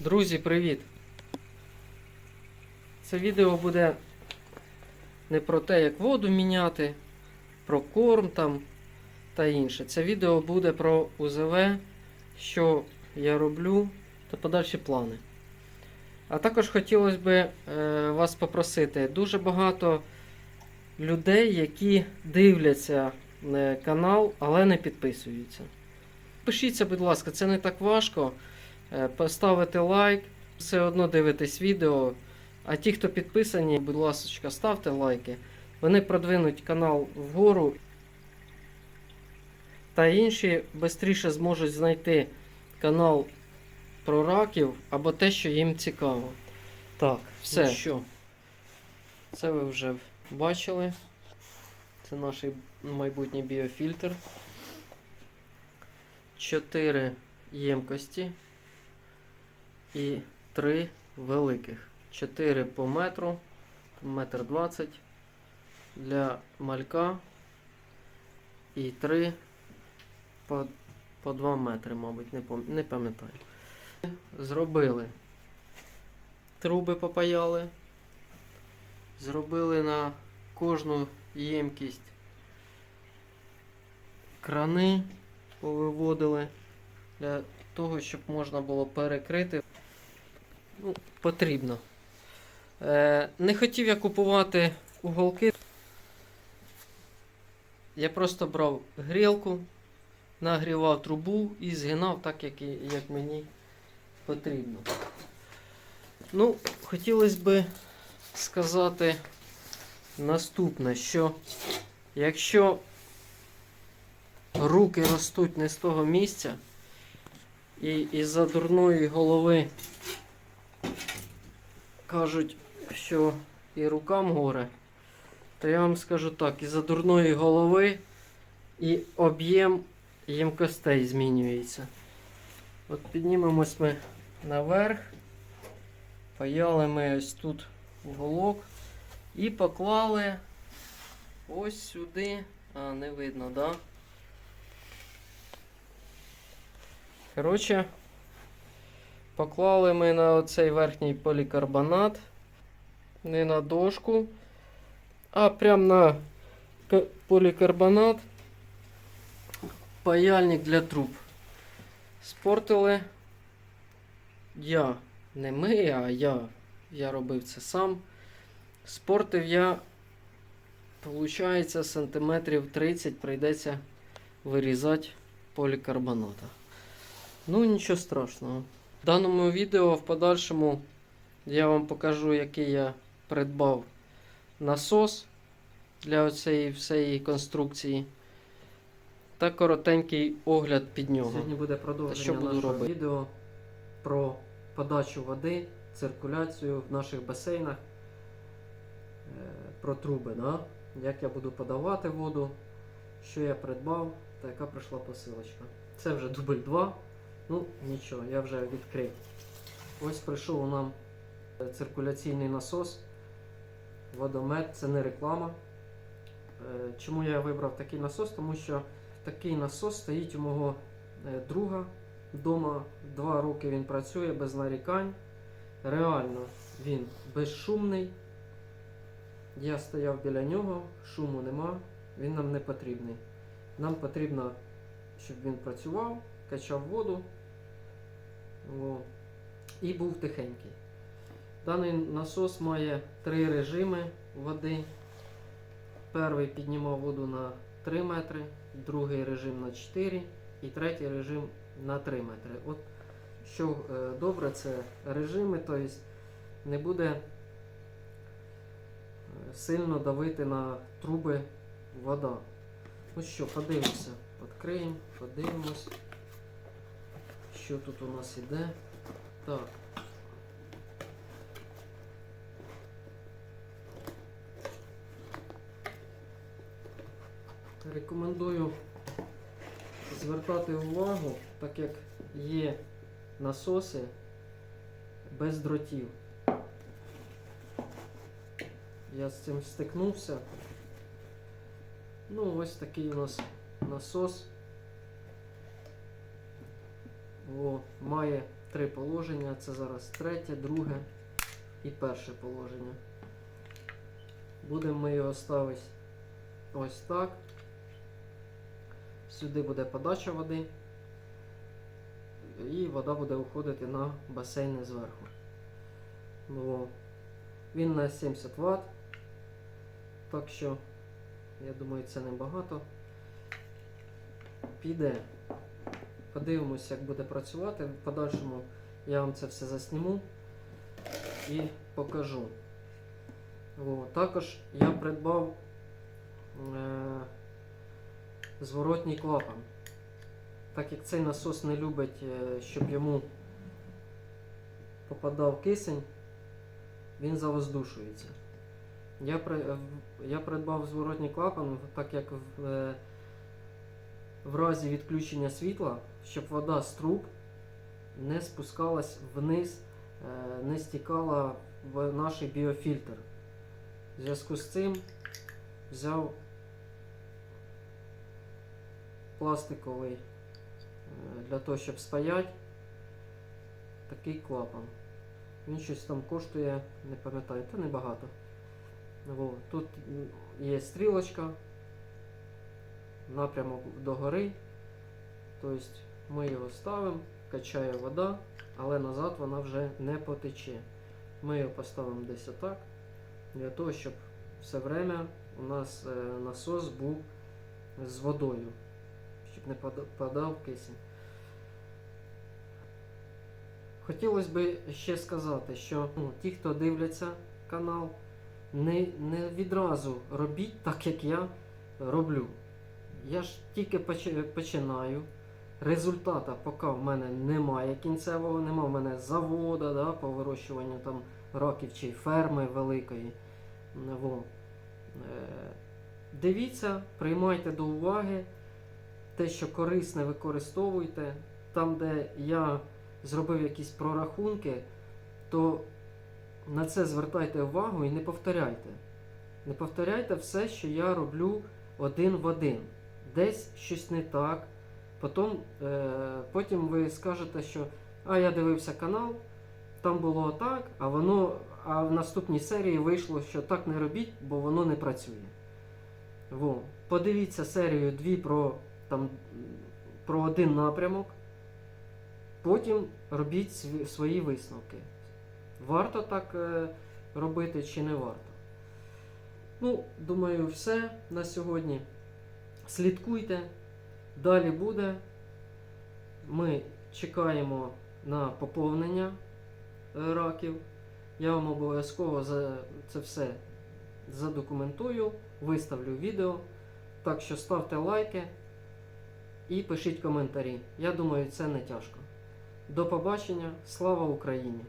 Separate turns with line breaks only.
Друзі, привіт! Це відео буде не про те, як воду міняти, про корм там та інше. Це відео буде про УЗВ, що я роблю та подальші плани. А також хотілося б е, вас попросити. Дуже багато людей, які дивляться е, канал, але не підписуються. Пишіться, будь ласка, це не так важко. Е, Поставити лайк, все одно дивитесь відео. А ті, хто підписані, будь ласка, ставте лайки. Вони продвинуть канал вгору. Та інші швидше зможуть знайти канал про раків або те, що їм цікаво. Так, все.
Ну
що? Це ви вже бачили. Це наш майбутній біофільтр. Чотири ємкості і три великих. 4 по метру, метр 20 для малька і 3 по, по 2 метри, мабуть, не, пам- не пам'ятаю. Зробили. Труби попаяли. Зробили на кожну ємкість крани повиводили для того, щоб можна було перекрити. Ну, потрібно. Е, не хотів я купувати уголки. Я просто брав грілку, нагрівав трубу і згинав так, як, як мені потрібно. Ну, хотілося б сказати наступне, що якщо руки ростуть не з того місця, і із-за дурної голови кажуть, що і рукам горе, то я вам скажу так, із-за дурної голови і об'єм ємкостей змінюється. От піднімемось ми наверх, паяли ми ось тут уголок і поклали ось сюди. А, не видно, да? Коротше, поклали ми на оцей верхній полікарбонат, не на дошку, а прямо на полікарбонат паяльник для труб. Спортили я. Не ми, а я. Я робив це сам. Спортив я, виходить, сантиметрів 30 прийдеться вирізати полікарбоната. Ну, нічого страшного. Даному відео в подальшому я вам покажу, який я придбав насос для цієї всієї конструкції. Та коротенький огляд під нього. Сьогодні буде продовження
що буду
нашого
робити?
відео про подачу води, циркуляцію в наших басейнах, е, про труби. Да? Як я буду подавати воду, що я придбав та яка прийшла посилочка. Це вже дубль 2. Ну, нічого, я вже відкрив. Ось прийшов нам е, циркуляційний насос. Водомет, це не реклама. Е, Чому я вибрав такий насос? Тому що такий насос стоїть у мого е, друга вдома. Два роки він працює без нарікань. Реально він безшумний. Я стояв біля нього, шуму нема, він нам не потрібний. Нам потрібно, щоб він працював, качав воду о, і був тихенький. Даний насос має три режими води. Перший піднімав воду на 3 метри, другий режим на 4 і третій режим на 3 метри. От що е, добре, це режими, тобто не буде е, сильно давити на труби вода. Ну що, подивимося. Відкриємо, подивимось, що тут у нас іде. Так. Рекомендую звертати увагу, так як є насоси без дротів. Я з цим стикнувся. Ну, ось такий у нас насос. О, має три положення. Це зараз третє, друге і перше положення. Будемо ми його ставити ось так. Сюди буде подача води. І вода буде уходити на басейни зверху. Ну, він на 70 Вт. Так що, я думаю, це небагато. Піде. Подивимося, як буде працювати. В подальшому я вам це все засніму і покажу. О, також я придбав е- зворотній клапан. Так як цей насос не любить, е, щоб йому попадав кисень, він завоздушується. Я, при, я придбав зворотній клапан, так як в, е, в разі відключення світла, щоб вода з труб не спускалась вниз, е, не стікала в наш біофільтр. В зв'язку з цим взяв пластиковий е, для того, щоб спаяти такий клапан. Він щось там коштує, не пам'ятаю, та небагато. Тут є стрілочка, напрямок догори. Тобто ми його ставимо, качає вода, але назад вона вже не потече. Ми його поставимо десь отак, для того, щоб все время у нас е, насос був з водою, щоб не падав кисень. Хотілося б ще сказати, що ну, ті, хто дивляться канал, не, не відразу робіть так, як я роблю. Я ж тільки починаю. Результата поки в мене немає кінцевого, немає в мене завода да, по вирощуванню там раків чи ферми великої. Во. Е, Дивіться, приймайте до уваги те, що корисне використовуйте. Там, де я зробив якісь прорахунки, то на це звертайте увагу і не повторяйте. Не повторяйте все, що я роблю один в один. Десь щось не так. Потім, е, потім ви скажете, що а я дивився канал, там було так, а воно, а в наступній серії вийшло, що так не робіть, бо воно не працює. Во. Подивіться серію 2 про, там, про один напрямок. Потім робіть свої висновки. Варто так е, робити чи не варто. Ну, думаю, все на сьогодні. Слідкуйте. Далі буде. Ми чекаємо на поповнення е, раків. Я вам обов'язково це все задокументую, виставлю відео. Так що ставте лайки і пишіть коментарі. Я думаю, це не тяжко. До побачення. Слава Україні!